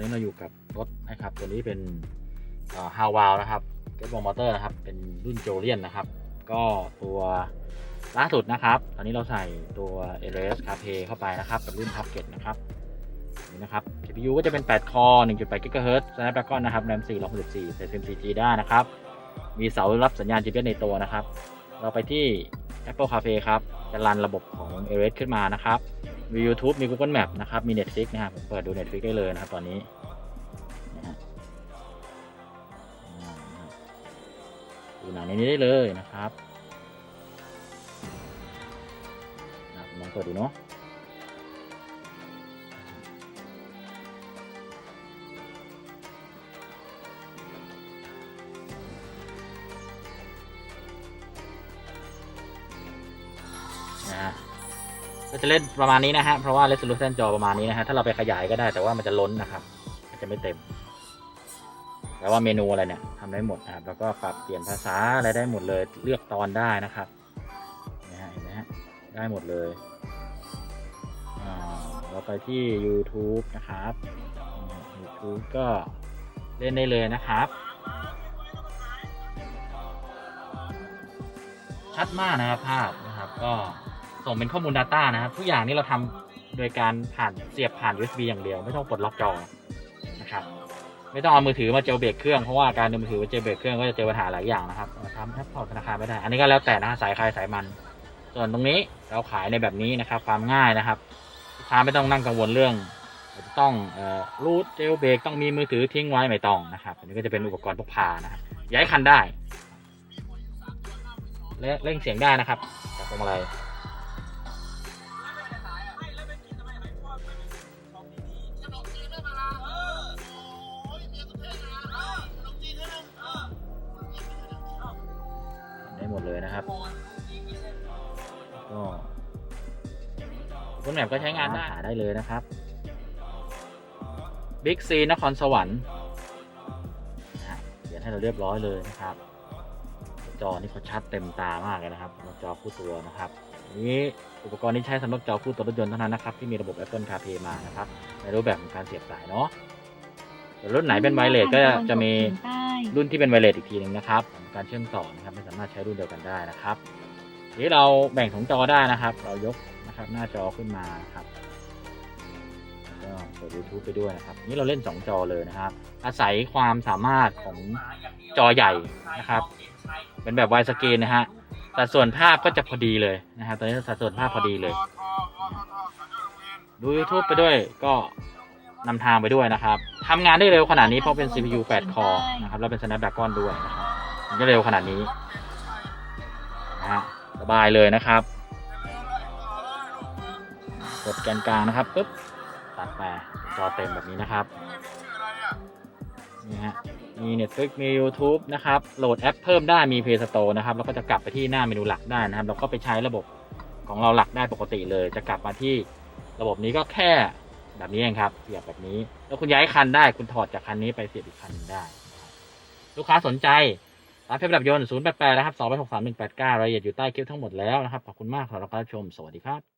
นี้เราอยู่กับรถนะครับ ตัวนี้เป็นฮาวาวนะครับเกตบอลมอเตอร์นะครับ เป็นรุ่นโจเลียนนะครับ ก็ตัวล่าสุดนะครับ ตอนนี้เราใส่ตัว LS c a r p a y เข้าไปนะครับกับรุ่น Target นะครับนี่นะครับ CPU ก็จะเป็น 8 คอ1.8 GHz Snapdragon นะครับ RAM 464ใส่ SIM4G ได้นะครับ มีเสารับสัญญาณ GPS ในตัวนะครับ เราไปที่ Apple Cafe ครับ จะรันระบบของ LS ขึ้นมานะครับ มี YouTube มี Google Map นะครับ มี Netflix นะครับผมเปิดดู Netflix ได้เลยนะครับ ตอนนี้ดูหนังในนี้ได้เลยนะครับอะลองเปิดดูเนาะ ก็จะเล่นประมาณนี้นะฮะ เพราะว่า resolution จอประมาณนี้นะฮะ ถ้าเราไปขยายก็ได้แต่ว่ามันจะล้นนะครับมันจะไม่เต็ม แต่ว่าเมนูอะไรเนี่ยทำได้หมดนะครับ แล้วก็ปรับเปลี่ยนภาษาอะไรได้หมดเลย เลือกตอนได้นะครับนะฮะเห็นไหมฮะ ได้หมดเลยเราไปที่ YouTube นะครับ YouTube ก็เล่นได้เลยนะครับ ชัดมากนะครับภาพนะครับก็ ส่งเป็นข้อมูล Data นะครับ ทุกอย่างนี่เราทำโดยการผ่านเสียบผ่าน USB อย่างเดียว ไม่ต้องปลดล็อกจอนะครับ ไม่ต้องเอามือถือมาเจลเบรกเครื่องเพราะว่าการเอามือถือมาเจลเบรกเครื่องก็จะเจอปัญหาหลายอย่างนะครับทำแอปพอร์ตธนาคารไม่ได้ อันนี้ก็แล้วแต่นะสายใครสายมัน ส่วนตรงนี้เราขายในแบบนี้นะครับ ความง่ายนะครับลูกค้าไม่ต้องนั่งกังวลเรื่องจะต้องรูทเจลเบรกต้องมีมือถือทิ้งไว้ไม่ต้องนะครับ อันนี้ก็จะเป็นอุปกรณ์พกพานะครับย้ายคันได้และเร่งเสียงได้นะครับจากพวงมาลัย นะครับก็คุณแหม่มก็ใช้งานได้หาได้เลยนะครับบิ๊กซีนครสวรรค์นะฮะเขียนให้เราเรียบร้อยเลยนะครับ จอนี่เขาชัดเต็มตามากเลยนะครับสำหรับจอคู่ตัวนะครับอันนี้อุปกรณ์นี้ใช้สำหรับจอคู่ตัวรถยนต์เท่านั้นนะครับที่มีระบบ Apple CarPlay มานะครับในรูปแบบของการเสียบสายเนาะส่วน รุ่นไหนเป็นไวเลสก็จะมีรุ่นที่เป็นไวเลสอีกทีหนึ่งนะครับของการเชื่อมต่อนะครับไม่สามารถใช้รุ่นเดียวกันได้นะครับทีนี้เราแบ่งของจอได้นะครับ เรายกนะครับหน้าจอขึ้นมานะครับแล้วก็เปิด YouTube ไปด้วยนะครับ นี่เราเล่น 2 จอเลยนะครับ อาศัยความสามารถของจอใหญ่นะครับ เป็นแบบไวสกรีนนะฮะสัดส่วนภาพก็จะพอดีเลยนะครับตอนนี้สัดส่วนภาพพอดีเลย ดู YouTube ไปด้วยก็ นำทางไปด้วยนะครับทำงานได้เร็วขนาดนี้เพราะเป็น CPU 8 คอนะครับแล้วเป็น Snapdragon ด้วยนะครับมันก็เร็วขนาดนี้นะฮะสบายเลยนะครับ กดแกนกลางนะครับปุ๊บตัดไปจอเต็มแบบนี้นะครับนี่ฮะมี Netflix มี YouTube นะครับ โหลดแอปเพิ่มได้มี Play Store นะครับ แล้วก็จะกลับไปที่หน้าเมนูหลักได้นะครับ แล้วก็ไปใช้ระบบของเราหลักได้ปกติเลย จะกลับมาที่ระบบนี้ก็แค่ แบบนี้เองครับ เสียบแบบนี้ แล้วคุณย้ายคันได้ คุณถอดจากคันนี้ไปเสียบอีกคันหนึ่งได้ ลูกค้าสนใจร้านเพชรดับยนต์แปดแปดนะครับสองแปดหกสามหนึ่งแปดเก้ารายละเอียดอยู่ใต้คลิปทั้งหมดแล้วนะครับ ขอบคุณมากสำหรับการรับชม สวัสดีครับ